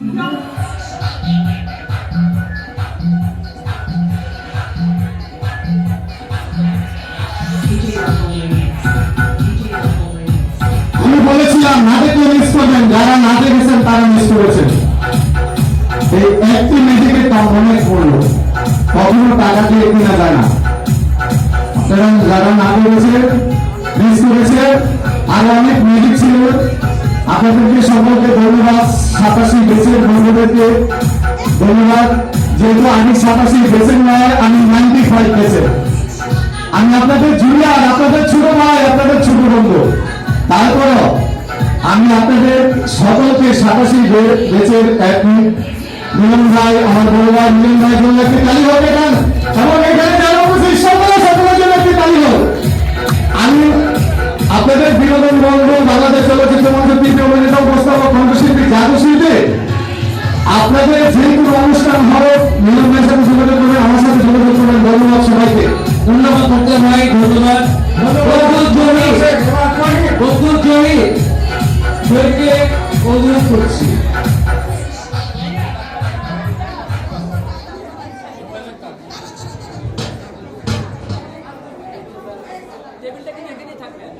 বলেছিলাম, নাটকে মিস করবেন, যারা নাটে গেছেন তারা মিস করেছেন। এই একটি মেয়েটিকে মনে পড়ল। কখনো টাকা দিয়ে কিনা যায় না। সুতরাং যারা নাটে গেছে মিস করেছে, আরও অনেক মিউজিক ছিল। আপনাদেরকে সকলকে আমি আপনাদের ভাই আমার বড় ভাই ভাই জন্য একটি তালি হোক এখান। এবং এখানে যারা উপস্থিত, সকলে সকলের আমি আপনাদের বিনোদন বন্ধু, বাংলাদেশ চলচ্চিত্র মঞ্চ আপনাদের যে কোনো অনুষ্ঠান হবে। মিলন ভাইয়ের সাথে যোগাযোগ করবেন আমার সাথে যোগাযোগ করবেন। ধন্যবাদ সবাইকে। ধন্যবাদ করতে ভাই ধন্যবাদ। প্রচুর জমি টেবিলটা কিন্তু থাকবে?